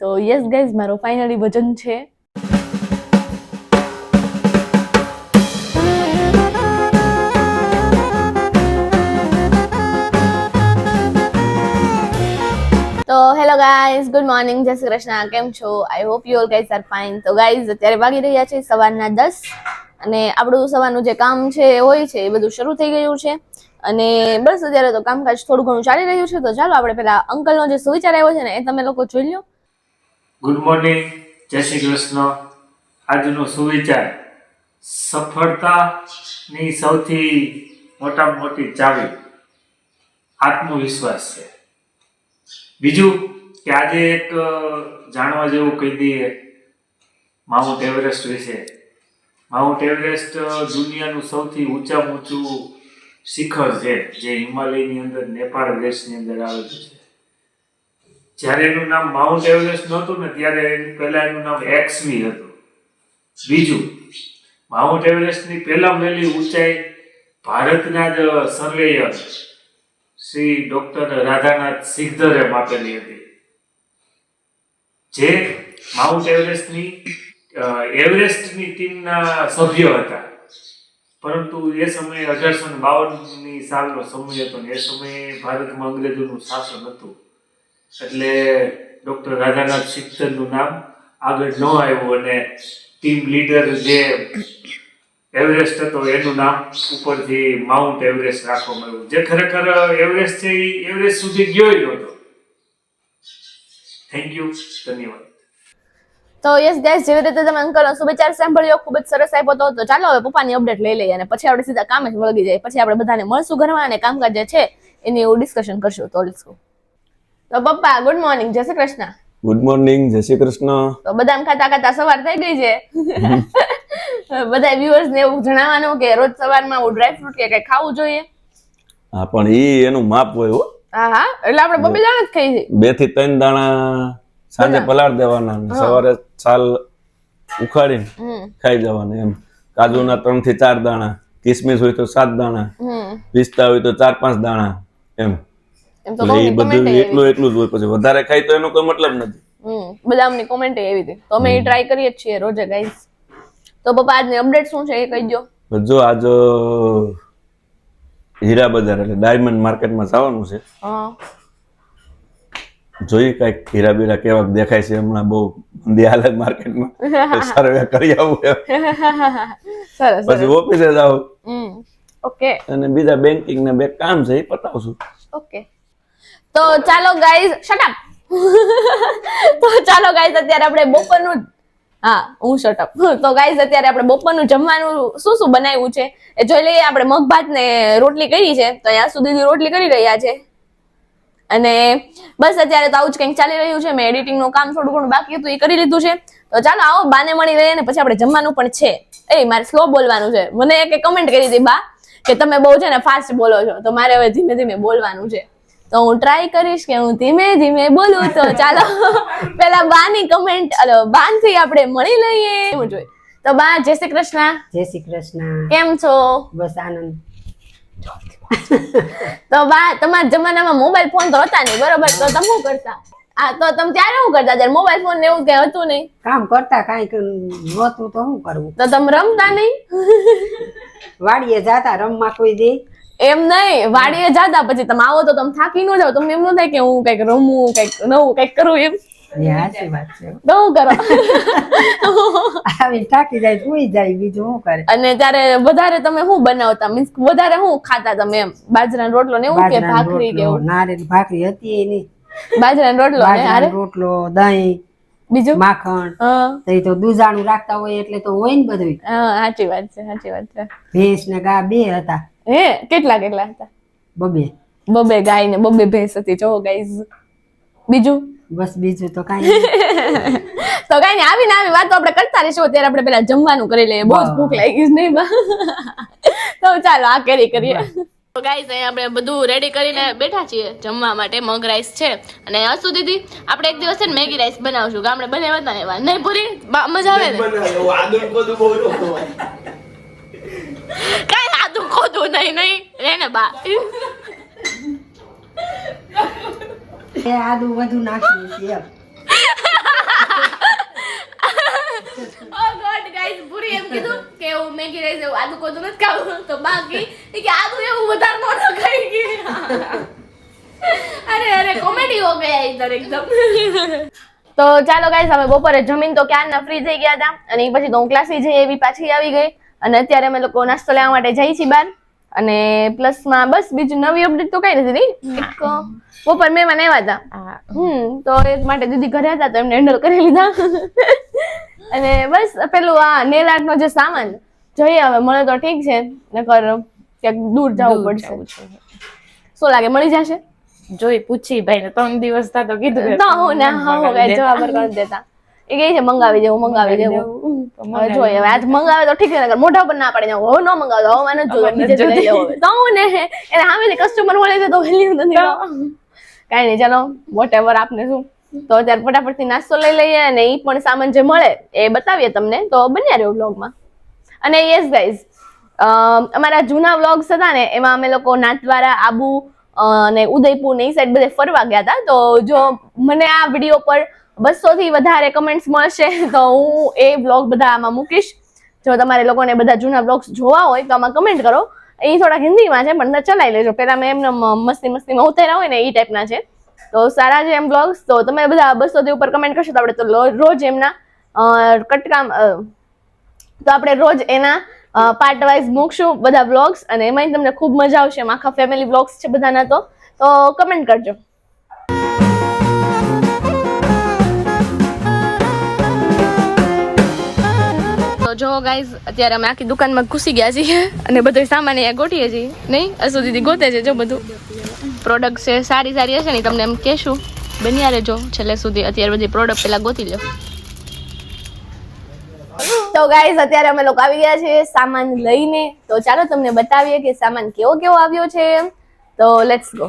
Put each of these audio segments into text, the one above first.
તો yes guys, મારો finally વજન છે. તો હેલો ગાઈઝ ગુડ મોર્નિંગ જય શ્રી કૃષ્ણ, કેમ છો? I hope you all guys are fine તો ગાઈઝ અત્યારે વાગી રહ્યા છે સવારના દસ અને આપણું સવારનું જે કામ છે, એ હોય છે, એ બધું શરૂ થઈ ગયું છે. અને બસ અત્યારે તો કામકાજ થોડું ઘણું ચાલી રહ્યું છે, તો ચાલો આપણે પેલા અંકલનો જે સુવિચાર આવ્યો છે ને, એ તમે લોકો જોઈ લો ગુડ મોર્નિંગ જય શ્રી કૃષ્ણ. આજનો સુવિચાર સફળતાની સૌથી મોટામાં મોટી ચાવી આત્મવિશ્વાસ છે. બીજું કે આજે એક જાણવા જેવું કહી દઈએ માઉન્ટ એવરેસ્ટ વિશે. માઉન્ટ એવરેસ્ટ દુનિયાનું સૌથી ઊંચામાં ઊંચું શિખર છે, જે હિમાલયની અંદર, નેપાળ દેશની અંદર આવેલું છે. જ્યારે એનું નામ માઉન્ટ એવરેસ્ટ નહોતું ને, ત્યારે એનું પહેલા એનું નામ એક્સવી હતું. બીજું માઉન્ટ એવરેસ્ટની પહેલા મેલી ઊંચાઈ ભારતના જ સર્વેયર શ્રી ડોક્ટર રાધાનાથ સિકદરે માપેલી હતી. જે માઉન્ટ એવરેસ્ટની એવરેસ્ટની ટીમના સભ્ય હતા. પરંતુ એ સમયે અઢારસો બાવનની સાલનો સમય હતો ને, એ સમયે ભારતમાં અંગ્રેજોનું શાસન હતું. એટલે ડોક્ટર રાધાનાથ સિકદરનું નામ આગળ ન આવ્યું અને ટીમ લીડર જે એવરેસ્ટ હતો, એનું નામ ઉપરથી માઉન્ટ એવરેસ્ટ રાખવામાં આવ્યું. જે ખરેખર એવરેસ્ટ છે, એ એવરેસ્ટ સુધી ગયો નહોતો. થેન્ક યુ ધન્યવાદ. તો યસ ગેસ જેવી રીતે તમે અંકલનો શુભેચ્છાર સાંભળ્યો, ખૂબ જ સરસ આપ્યો હતો તો ચાલો હવે પપ્પાની અપડેટ લઈ લઈએ અને પછી આપણે સીધા કામે જ વળગી જાય પછી આપણે બધાને મળશું ઘરમાં અને કામકાજ જે છે, એની ડિસ્કશન કરશું. તો લેટ્સ તો પપ્પા ગુડ મોર્નિંગ જય શ્રી કૃષ્ણ. ગુડ મોર્નિંગ જય શ્રી કૃષ્ણ. તો બદામ ખાતા ખાતા સવાર થઈ ગઈ છે. બધા વ્યુઅર્સ ને એવું જણાવવાનું કે રોજ સવારમાં હું ડ્રાય ફ્રૂટ કે કઈ ખાવું જોઈએ. હા પણ એ એનું માપ હોય હો. હા હા. એટલે આપણે બબે દાણા જ ખાઈ બેથી ત્રણ દાણા સાંજે પલાળ દેવાના સવારે છાલ ઉખાડીને ખાઈ જવાના એમ. કાજુના ત્રણથી ચાર દાણા કિસમિસ હોય તો સાત દાણા પિસ્તા હોય તો ચાર પાંચ દાણા એમ. એમ તો એ બધું કમેન્ટ એટલું એટલું જ હોય પછી. વધારે ખાય તો એનો કોઈ મતલબ નથી. હમ બદામની કોમેન્ટ એવી હતી તો અમે એ ટ્રાય કરીએ છીએ રોજે ગાઈસ તો પપ્પા આજની અપડેટ શું છે એ કહી દો જો આજ હીરા બજાર એટલે ડાયમંડ માર્કેટમાં જવાનું છે. જોઈએ કંઈક હીરા બીરા કેવા દેખાય છે. હમણાં બહુ મંદી હાલત માર્કેટમાં સર્વે કરી આવું સરસ પછી ઓફિસે જાવ હમ ઓકે અને બીજા બેન્કિંગ ને બે કામ છે એ પતાવશું. ઓકે તો ચાલો ગાઈઝ શટઅપ તો ચાલો ગાઈઝ અત્યારે આપણે બપોરનું હા, હું શટઅપ તો ગાઈઝ અત્યારે આપણે બપોરનું જમવાનું શું શું બનાવ્યું છે? એ જોઈ લઈએ, આપણે મગ ભાત ને રોટલી કરી છે. તો અહીંયા સુધી રોટલી કરી રહ્યા છે. અને બસ અત્યારે તો આવું જ કંઈક ચાલી રહ્યું છે. મેં એડિટિંગનું કામ થોડું ઘણું બાકી હતું, એ કરી લીધું છે. તો ચાલો, આવો, બાને મળી રહીએ ને પછી આપણે જમવાનું પણ છે. એ મારે સ્લો બોલવાનું છે. મને એક કમેન્ટ કરી હતી બા, કે તમે બહુ છે ને ફાસ્ટ બોલો છો. તો મારે હવે ધીમે ધીમે બોલવાનું છે. તો હું ટ્રાય કરીશ કે હું ધીમે ધીમે બોલું તો ચાલો. પેલા બાની કમેન્ટ અલો બાનથી આપણે મળી લઈએ. એવું જોઈએ? તો બા જય શ્રી કૃષ્ણ. જય શ્રી કૃષ્ણ. કેમ છો? બસ આનંદ. તો બા તમારા જમાનામાં મોબાઈલ ફોન તો હતા નહીં બરોબર? તો તમે શું કરતા? આ તો તમે ત્યારે શું કરતા? ત્યારે મોબાઈલ ફોન ને એવું કઈ હતું નહીં? કામ કરતા કાંઈક નહોતું તો શું કરવું? તો તમે રમતા નહીં? વાડીએ જાતા રમવા કોઈ દે. એમ નહીં વાડીએ જાતા પછી તમે આવો તો તમે થાકી ન જાવ તમને એમ ન થાય કે હું કંઈક રમું કંઈક નવું કંઈક કરું એમ. અને ત્યારે વધારે તમે શું બનાવતા? મીન્સ વધારે શું ખાતા તમે એમ? બાજરાનો રોટલો ને એવું કે ભાખરી કે ભાખરી હતી એની. બાજરાનો રોટલો ને રોટલો દહીં બીજું? માખણ. હા. તો એ દૂધાણું રાખતા હોય એટલે તો હોય ને બધું સાચી વાત છે સાચી વાત છે. ભેંસ ને ગા બે હતા. હે? કેટલા કેટલા હતા? બબે. બબે ગાય ને બબે ભેંસ હતી. જો ગાઈઝ બીજું? બસ બીજું તો કાઈ તો કાઈ નઈ આવી ને આવી વાતો આપણે કરતા રહીશું. અત્યારે આપણે પેલા જમવાનું કરી લઈએ. બહુ જ ભૂખ લાગી છે નહીં તો ચાલો આ કરી કરીએ. તો ગાઈસ અહીંયા આપણે બધું રેડી કરીને બેઠા છીએ. જમવા માટે મગ રાઈસ છે. અને હસુ દીદી આપણે એક દિવસ છે ને મેગી રાઈસ બનાવશું. ગામડે બનાવ્યા હતા ને એવા નહીં પૂરી? બા- મજા આવે ને? ખોદું નહીં નહીં. રે ને બા એ આદુ વધુ નાખ્યું છે એમ. ઓ ગોડ ગાઈસ પૂરી એમ કીધું કે હું મેગી રાઈસ એવું આદુ કોતું નથી ખાવું. તો બાકી કે આદુ એવું વધારે નો ખાઈ ગઈ અરે અરે કોમેડી હો ગયા ઇધર એકદમ તો ચાલો ગાઈસ અમે બપોરે જમીન તો ક્યારના ફ્રી થઈ ગયા હતા અને એ પછી તો હું ક્લાસી જઈ એવી પાછી આવી ગઈ. અને અત્યારે અમે લોકો નાસ્તો લેવા માટે જઈ છીએ બહાર. અને પ્લસમાં બસ બીજું નવી અપડેટ તો કઈ નથી એક બપોર મહેમાન આવ્યા હતા હમ તો એ માટે દીદી ઘરે હતા તો એમને હેન્ડલ કરી લીધા. અને બસ પેલું આ નેલ આર્ટ નો જે સામાન જોઈએ હવે મળે તો ઠીક છે. નકર ક્યાંક દૂર જવું પડશે. શું લાગે મળી જશે? જોઈ પૂછી ભાઈ ને ત્રણ દિવસ થતો કીધું ના હું ના હા હું જવાબ કરી દેતા. એ કહે છે મંગાવી દેવું મંગાવી દેવું. જોઈએ હવે આજ મંગાવે તો ઠીક છે મોઢા પર ના પડે હવે ન મંગાવો હવે મને જોઈએ બીજે જ લઈ લેવો તો હું ને. એને સામેથી કસ્ટમર મળે છે તો વેલ્યુ નથી કાઈ નહીં ચાલો વોટ એવર આપને શું. તો અત્યારે ફટાફટથી નાસ્તો લઈ લઈએ અને એ પણ સામાન જે મળે એ બતાવીએ તમને. તો બન્યા રહ્યો વ્લોગમાં અને યસ ગાઈઝ અમારા જૂના વ્લોગ્સ હતા ને એમાં અમે લોકો નાથવારા આબુ અને ઉદયપુર ને એ સાઈડ બધે ફરવા ગયા હતા. તો જો મને આ વીડિયો પર બસો થી વધારે કમેન્ટ્સ મળશે, તો હું એ વ્લોગ બધા આમાં મૂકીશ. જો તમારે લોકોને બધા જૂના વ્લોગ્સ જોવા હોય, તો આમાં કમેન્ટ કરો. એ થોડા હિન્દીમાં છે, પણ ચલાવી લેજો. પેલા મેં એમને મસ્તી મસ્તીમાં ઉતાર્યા હોય ને, એ ટાઈપના છે. તો સારા છે એમ બ્લોગ્સ તો તમે બધા બસો થી ઉપર કમેન્ટ કરશો, તો આપણે તો રોજ એમના કટકામ તો આપણે રોજ એના પાર્ટ વાઇઝ મૂકશું બધા બ્લોગ્સ અને એમાંય તમને ખૂબ મજા આવશે, એમ આખા ફેમિલી બ્લોગ્સ છે બધાના તો. તો કમેન્ટ કરજો. જો ગાઈઝ અત્યારે અમે આખી દુકાનમાં ઘૂસી ગયા છીએ અને બધો સામાન અહીંયા ગોઠીએ છીએ. નહીં? અસુ દીદી ગોતે છે જો બધું. પ્રોડક્ટ છે, સારી સારી હશે ને, તમને એમ કહેશું. બન્યા રહેજો, છેલ્લે સુધી અત્યારે બધી પ્રોડક્ટ પહેલાં ગોતી લો તો ગાઈઝ અત્યારે અમે લોકો આવી ગયા છીએ સામાન લઈને. તો ચાલો તમને બતાવીએ કે સામાન કેવો કેવો આવ્યો છે. તો લેટ્સ ગો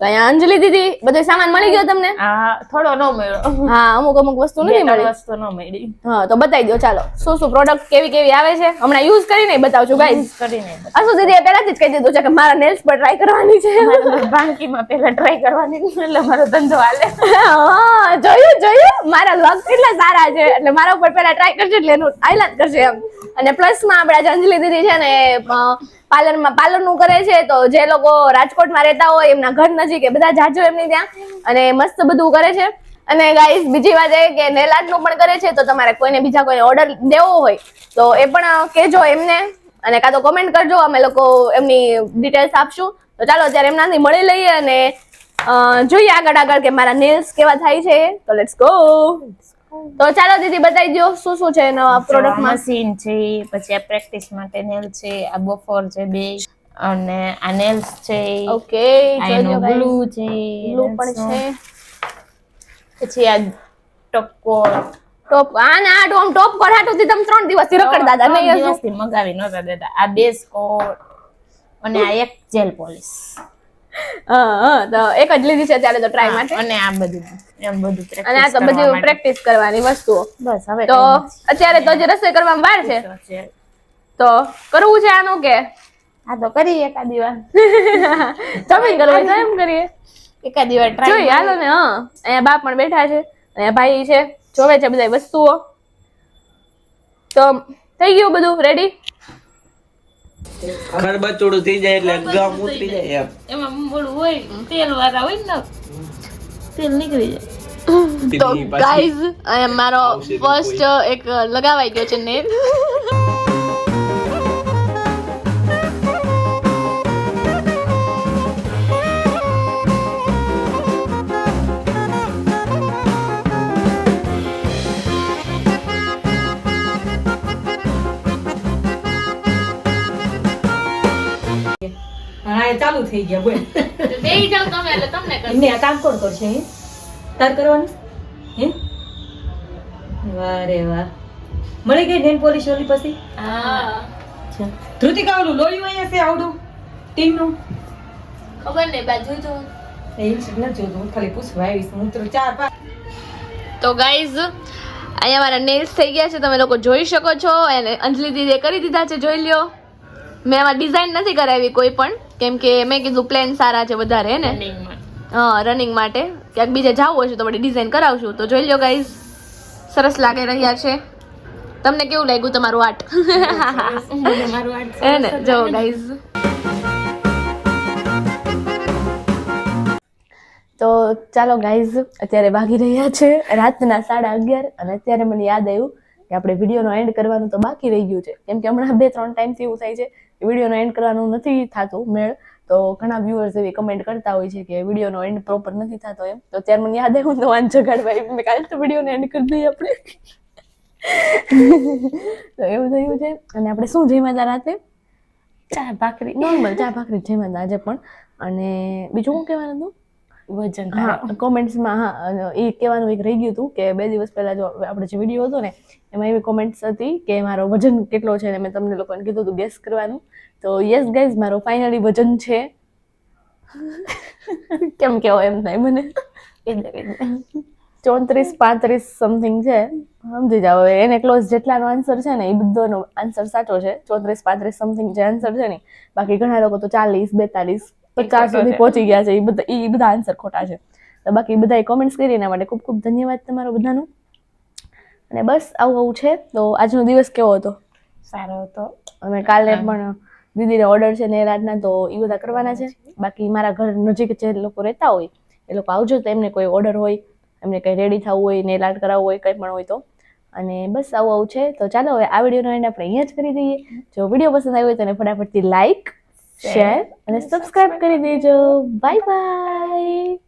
તો અહીંયા અંજલિ દીદી બધો સામાન મળી ગયો તમને? હા થોડો ન મળ્યો. હા અમુક અમુક વસ્તુ નથી મળી. વસ્તુ ન મળી. હા તો બતાવી દો ચાલો. શું શું પ્રોડક્ટ કેવી કેવી આવે છે? હમણાં યુઝ કરીને બતાવજો ગાઈઝ કરીને અસુ દીદી પહેલાથી જ કહી દીધું છે કે મારા નેલ્સ પર ટ્રાય કરવાની છે? ભાંગીમાં પેલા ટ્રાય કરવાની એટલે મારો ધંધો હાલે. હા જોયું જોયું. મારા લગ કેટલા સારા છે. એટલે મારા ઉપર પહેલા ટ્રાય કરજે એટલે એનું આઈલાત કરશે એમ. અને પ્લસમાં આપણે આજે અંજલિ દીદી છે ને પાર્લરમાં પાર્લરનું કરે છે તો જે લોકો રાજકોટમાં રહેતા હોય એમના ઘર નજીક એ બધા જાજો એમની ત્યાં અને મસ્ત બધું કરે છે. અને ગાઈસ બીજી વાત એ કે નેલ આર્ટનું પણ કરે છે તો તમારે કોઈને બીજા કોઈને ઓર્ડર દેવો હોય તો એ પણ કહેજો એમને અને કાં તો કોમેન્ટ કરજો, અમે લોકો એમની ડિટેલ્સ આપશું. તો ચાલો અત્યારે એમનાથી મળી લઈએ અને જોઈએ આગળ આગળ કે મારા નેલ્સ કેવા થાય છે. તો લેટ્સ ગો તો ચાલો દીદી બતાવી દો શું શું છે નવા પ્રોડક્ટ મશીન છે પછી આ પ્રેક્ટિસ માટે નેલ છે આ બફોર છે બે અને આ નેલ્સ છે ઓકે જોજો ગ્લુ છે ગ્લુ પણ છે. પછી આ ટપકો ટોપ આ ના ટોમ ટોપ પર કોટ હાટુથી તમે ત્રણ દિવસથી રખડ દાદા નહીં દિવસથી મગાવી નતા દેતા. આ બેઝ કોટ અને આ એક જેલ પોલિશ તો એક જ લીધી છે ત્યારે તો ટ્રાય માટે. અને આ બધું એમ બધું અને આ તો બધું પ્રેક્ટિસ કરવાની વસ્તુઓ. બસ હવે તો અત્યારે તો જે રસોઈ કરવામાં વાર છે. તો કરવું છે આનું કે? આ તો કરી એકાદી વાર તમે હોય તો એમ કરીએ. એકાદી વાર જોઈએ ટ્રાય હાલો ને હા. અહીંયા બાપ પણ બેઠા છે અહીંયા ભાઈ છે જોવે છે બધા વસ્તુઓ. તો થઈ ગયું બધું રેડી ખરબચોડું થઈ જાય એટલે ગમ ઉતરી જાય. એમ. એમાં બોલું હોય તેલ વાળા હોય ને તેલ નીકળી જાય. તો ગાઈઝ મારો ફર્સ્ટ એક લગાવાઈ ગયો છે નેલ. ચાલુ થઈ ગયા બોલ. બે જાવ તમે એટલે તમને કરશે. ને આ કામ કોણ કરશે હે? તાર કરવાનું? હે? વાહ રે વાહ. મળી ગઈ નેન પોલીસ ઓલી પછી? હા. ધૃતિકા ઓલું લોયું અહીંયા છે આવડું? ટીમનું? ખબર નહીં બા જોજો. એ જ નથી જોતું હું ખાલી પૂછવા આવીશ. હું તો ચાર પાંચ તો ગાઈઝ અહીંયા મારા નેલ્સ થઈ ગયા છે તમે લોકો જોઈ શકો છો. અને અંજલિ દીદીએ કરી દીધા છે જોઈ લ્યો. મેં આમાં ડિઝાઇન નથી કરાવી કોઈ પણ. કેમ કે મેં કીધું પ્લેન સારા છે વધારે હે ને? હા રનિંગ માટે. ક્યાંક બીજે જવું હશે તો વળી ડિઝાઇન કરાવશું. તો જોઈ લો ગાઈઝ સરસ લાગી રહ્યા છે. તમને કેવું લાગ્યું તમારું આર્ટ? હે ને? જો ગાઈઝ તો ચાલો ગાઈઝ અત્યારે ભાગી રહ્યા છે રાતના સાડા અગિયાર અને અત્યારે મને યાદ આવ્યું કે આપણે વિડીયોનો એન્ડ કરવાનું તો બાકી રહી ગયું છે. કેમ કે હમણાં બે ત્રણ ટાઈમથી એવું થાય છે વિડીયોનો એન્ડ કરવાનું નથી થતું મેળ. તો ઘણા વ્યુઅર્સ એવી કમેન્ટ કરતા હોય છે કે વિડીયોનો એન્ડ પ્રોપર નથી થતો એમ. તો ત્યારે મને યાદ આવ્યું તો વાંચ જગાડવા મેં કાલે તો વિડીયોને એન્ડ કરી દઈએ આપણે. તો એવું થયું છે. અને આપણે શું જમ્યા હતા રાતે? ચા ભાખરી. નોર્મલ ચા ભાખરી જમ્યા હતા આજે પણ. અને બીજું શું કહેવાનું હતું? વજન કોમેન્ટ્સમાં હા એ કહેવાનું એક રહી ગયું હતું કે બે દિવસ પહેલાં જો આપણે જે વીડિયો હતો ને એમાં એવી કોમેન્ટ્સ હતી કે મારો વજન કેટલો છે ને મેં તમને લોકોને કીધું હતું ગેસ કરવાનું. તો યસ ગાઈઝ મારો ફાઇનલી વજન છે. કેમ કેવો એમ થાય મને. ચોત્રીસ પાંત્રીસ સમથિંગ છે. સમજી જાઓ એને ક્લોઝ જેટલાનો આન્સર છે ને એ બધોનો આન્સર સાચો છે. ચોત્રીસ પાંત્રીસ સમથિંગ જે આન્સર છે ને બાકી ઘણા લોકો તો ચાલીસ બેતાલીસ પચાસ સુધી પહોંચી ગયા છે. એ બધા એ બધા આન્સર ખોટા છે. તો બાકી બધાએ કોમેન્ટ્સ કરી એના માટે ખૂબ ખૂબ ધન્યવાદ તમારો બધાનો. અને બસ આવું આવું છે. તો આજનો દિવસ કેવો હતો? સારો હતો. અમે કાલે પણ દીદીને ઓર્ડર છે ને રાતના તો એ બધા કરવાના છે. બાકી મારા ઘર નજીક જે લોકો રહેતા હોય એ લોકો આવજો તો એમને કોઈ ઓર્ડર હોય એમને કંઈ રેડી થવું હોય નેલ આર્ટ કરાવવું હોય કંઈ પણ હોય તો. અને બસ આવું આવું છે. તો ચાલો હવે આ વિડીયોનો એન્ડ આપણે અહીંયા જ કરી દઈએ. જો વીડિયો પસંદ આવ્યો હોય તો એને ફટાફટથી લાઈક શેર અને સબસ્ક્રાઇબ કરી દેજો. Bye bye